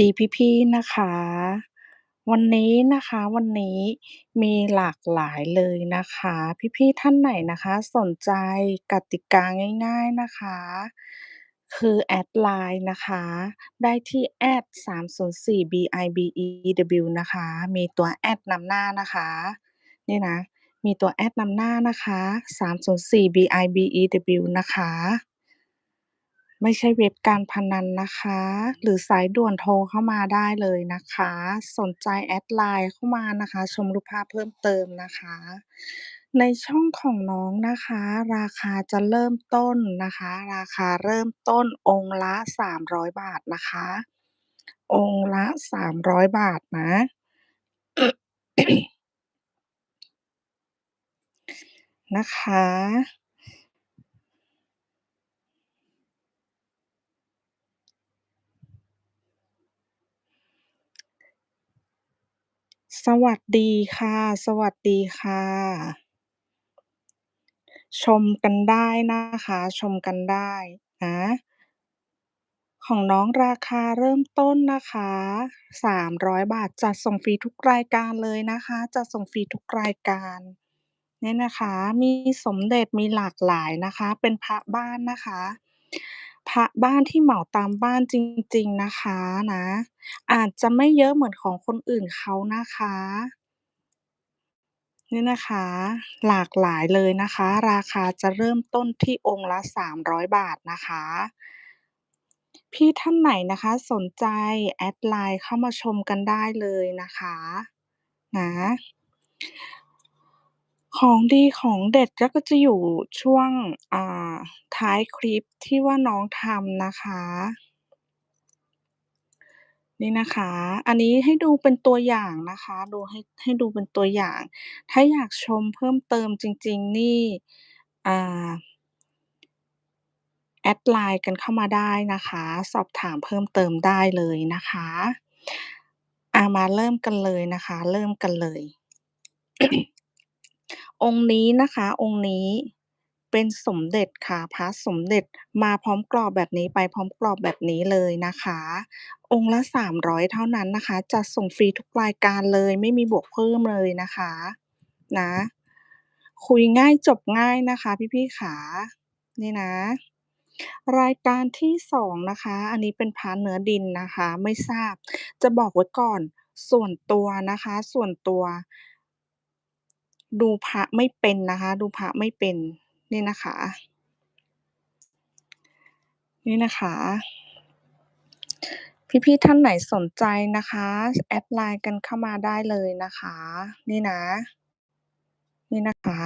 ดีพี่ ๆ นะคะ วันนี้นะคะ วันนี้มีหลากหลายเลยนะคะ พี่ ๆ ท่านไหนนะคะสนใจกติกาง่าย ๆ นะคะ คือแอดไลน์นะคะ ได้ที่ @304bibew นะคะ มีตัวแอดนำหน้านะคะ นี่นะ มีตัวแอดนำหน้านะคะ 304bibew นะคะ ไม่ใช่เว็บการพนันนะคะ หรือสายด่วนโทรเข้ามาได้เลยนะคะ สนใจแอดไลน์เข้ามานะคะ ชมรูปภาพเพิ่มเติมนะคะ ในช่องของน้องนะคะ ราคาจะเริ่มต้นนะคะ ราคาเริ่มต้นองค์ละ 300 บาทนะคะ องค์ละ 300 บาทนะนะคะ สวัสดีค่ะ สวัสดีค่ะ ชมกันได้นะคะ ชมกันได้นะ ของน้องราคาเริ่มต้นนะคะ 300 บาท จัดส่งฟรีทุกรายการเลยนะคะ จัดส่งฟรีทุกรายการ เนี่ยนะคะ มีสมเด็จ มีหลากหลายนะคะ เป็นพระบ้านนะคะ พระบ้านที่เหมาตามบ้านจริง ๆ นะคะนะ อาจจะไม่เยอะเหมือนของคนอื่นเขานะคะนี่นะคะ หลากหลายเลยนะคะ ราคาจะเริ่มต้นที่องค์ละ 300 บาทนะคะ พี่ท่านไหนนะคะสนใจ แอดไลน์เข้ามาชมกันได้เลยนะคะ นะ ของดีของเด็ดก็จะอยู่ช่วง อ่า ท้ายคลิปที่ว่าน้องทำนะคะ นี่นะคะ อันนี้ให้ดูเป็นตัวอย่างนะคะ ดูให้ ให้ดูเป็นตัวอย่าง ถ้าอยากชมเพิ่มเติมจริง ๆ นี่ อ่า แอดไลน์กันเข้ามาได้นะคะ สอบถามเพิ่มเติมได้เลยนะคะอามาเริ่มกันเลยนะคะ เริ่มกันเลย องค์นี้นะคะ องค์นี้เป็นสมเด็จค่ะพระสมเด็จมาพร้อมกรอบแบบนี้ไปพร้อมกรอบแบบนี้เลยนะคะ องค์ละ 300 เท่านั้นนะคะ จัดส่งฟรีทุกรายการเลยไม่มีบวกเพิ่มเลยนะคะนะ คุยง่ายจบง่ายนะคะ พี่ๆขานี่นะ รายการที่2นะคะ อันนี้เป็นพระเนื้อดินนะคะ ไม่ทราบ จะบอกไว้ก่อนส่วนตัวนะคะ ส่วนตัว ดูพระไม่เป็นนะคะ ดูพระไม่เป็นนี่นะคะ นี่นะคะพี่ๆท่านไหนสนใจนะคะ แอดไลน์กันเข้ามาได้เลยนะคะ นี่นะ นี่นะคะ